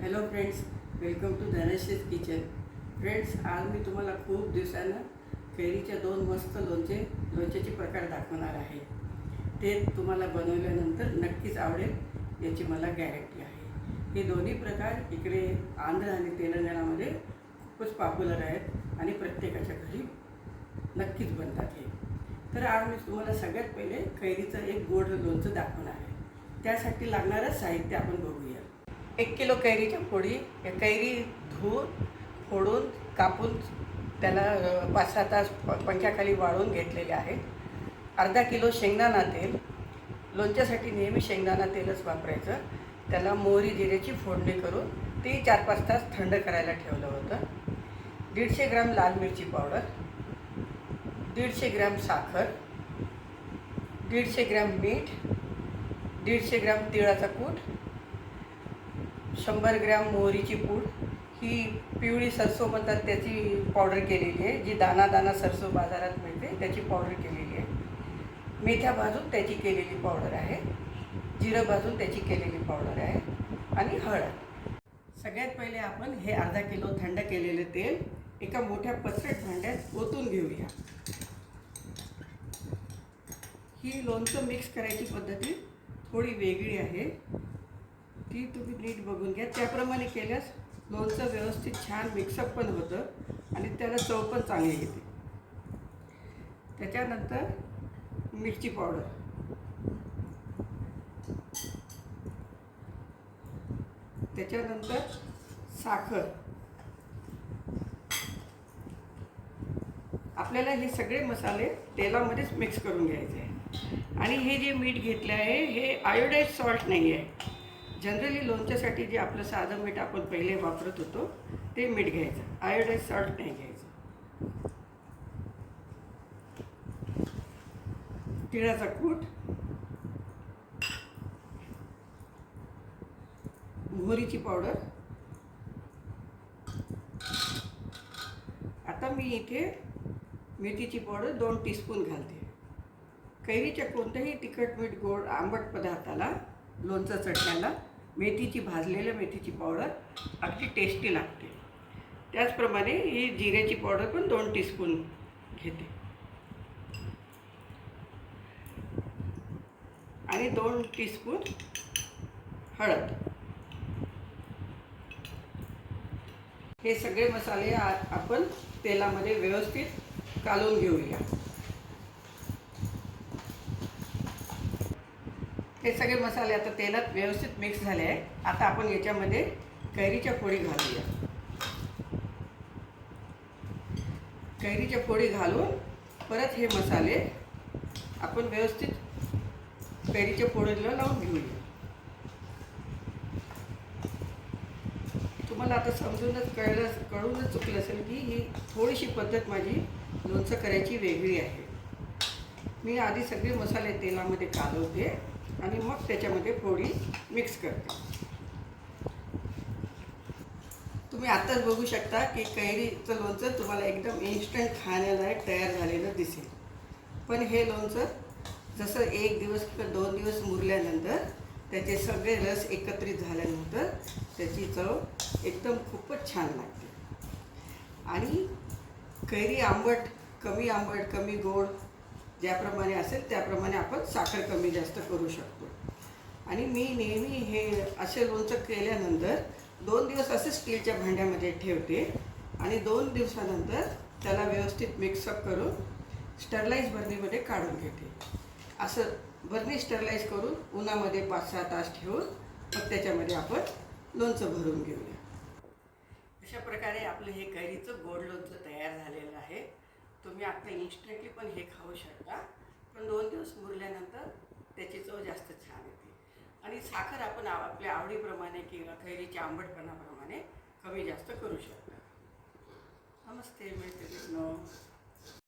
Hello friends welcome to Dhanashree's kitchen friends आज मी तुम्हाला खूप दिवसानं कैरीच्या दोन मस्त लोणचे लोणच्याचे प्रकार दाखवणार आहे. ते तुम्हाला बनवल्यानंतर नक्कीच आवडेल याची मला गॅरंटी आहे. हे दोन्ही प्रकार इकडे आंध्र आणि तेलंगणामध्ये खूपच पॉप्युलर आहेत आणि प्रत्येकाच्या घरी नक्कीच बनतात हे. तर आज मी तुम्हाला सगळ्यात पहिले कैरीचं एक गोड लोणचं दाखवणार आहे. त्यासाठी लागणारं साहित्य आपण बघूया. एक किलो कैरीच्या फोडी कैरी धुवून फोडून कापून त्याला पाच सहा तास प- पंख्याखाली वाळून घेतलेले आहेत अर्धा किलो शेंगदाणा तेल. लोणच्यासाठी नेहमी शेंगदाणा तेलच वापरायचं. त्याला मोहरी जिऱ्याची फोडणी करून ते चार पाच तास थंड करायला ठेवलं होतं. दीडशे ग्रॅम लाल मिरची पावडर. दीडशे ग्रॅम साखर. दीडशे ग्रॅम मीठ. दीडशे ग्रॅम तिळाचा कूट. शंभर ग्रॅम मोहरीची पूड. ही पिवळी सरसो म्हणतात त्याची पावडर केलेली आहे. जी दाना दाना सरसो बाजारात मिळते त्याची पावडर केलेली आहे. मेथ्या भाजून त्याची केलेली पावडर आहे. जिरं भाजून त्याची केलेली पावडर आहे. आणि हळद. सगळ्यात पहिले आपण हे अर्धा किलो थंड केलेलं तेल एका मोठ्या पसरट भांड्यात ओतून घेऊया. ही लोणचं मिक्स करायची पद्धती थोडी वेगळी आहे. ती तुम्ही नीट बघून घ्या. त्याप्रमाणे केल्यास लोणचं व्यवस्थित छान मिक्सअप पण होतं आणि त्याला चव पण चांगली येते. त्याच्यानंतर मिरची पावडर. त्याच्यानंतर साखर. आपल्याला हे सगळे मसाले तेलामध्येच मिक्स करून घ्यायचे. आहे आणि हे जे मीठ घेतलं आहे हे आयोडाईज सॉल्ट नाही आहे जनरली लोणच्यासाठी जे आपलं साधं मीठ आपण पहिले वापरत होतो ते मीठ घ्यायचं. आयोडाईज सॉल्ट नाही घ्यायचं. तिळाचा कूट. मोहरीची पावडर आता मी इथे मेथीची पावडर दोन टीस्पून घालते. कैरीच्या कोणत्याही तिखट मीठ गोड आंबट पदार्थाला लोणचं चटण्याला मेथीची भाजलेल्या मेथीची पावडर अगदी टेस्टी लागते. त्याचप्रमाणे ही जिऱ्याची पावडर पण दोन टीस्पून घेते. आणि दोन टीस्पून हळद. हे सगळे मसाले आ- आपण तेलामध्ये व्यवस्थित कालून घेऊया. हे सगळे मसाले आता तेलात व्यवस्थित मिक्स झाले आहे आता आपण याच्यामध्ये कैरीच्या फोडी घालूया. कैरीच्या फोडी घालून परत हे मसाले आपण व्यवस्थित कैरीच्या फोडीला लावून घेऊया. तुम्हाला आता समजूनच कळलं कळूनच चुकलं असेल की ही थोडीशी पद्धत माझी लोणचं करायची वेगळी आहे. मी आधी सगळे मसाले तेलामध्ये कालवते. आणि मग त्याच्यामध्ये फोडी मिक्स करते. तुम्ही आत्ताच बघू शकता की कैरीचं लोणचं तुम्हाला एकदम इन्स्टंट खाण्यालायक तयार झालेलं दिसेल. पण हे लोणचं जसं एक दिवस किंवा दोन दिवस मुरल्यानंतर त्याचे सगळे रस एकत्रित झाल्यानंतर त्याची चव एकदम खूपच छान लागते. आणि कैरी आंबट कमी आंबट कमी गोड ज्याप्रमाणे असेल त्याप्रमाणे आपण साखर कमी जास्त करू शकतो. आणि मी नेहमी हे असे लोणचं केल्यानंतर दोन दिवस असे स्टीलच्या भांड्यामध्ये ठेवते आणि दोन दिवसानंतर त्याला व्यवस्थित मिक्सअप करून स्टरलाईज भरणीमध्ये काढून घेते. असं भरणी स्टरलाईज करून उन्हामध्ये पाच सहा तास ठेवून मग त्याच्यामध्ये आपण लोणचं भरून घेऊया. अशा प्रकारे आपलं हे कैरीचं गोड लोणचं तयार झालेलं आहे. तुम्ही आत्ता इन्स्टंटली पण हे खाऊ शकता. पण दोन दिवस मुरल्यानंतर त्याची चव जास्त छान येते. आणि साखर आपण आपल्या आवडीप्रमाणे किंवा कैरीच्या आंबटपणाप्रमाणे कमी जास्त करू शकता. नमस्ते मैत्रिणी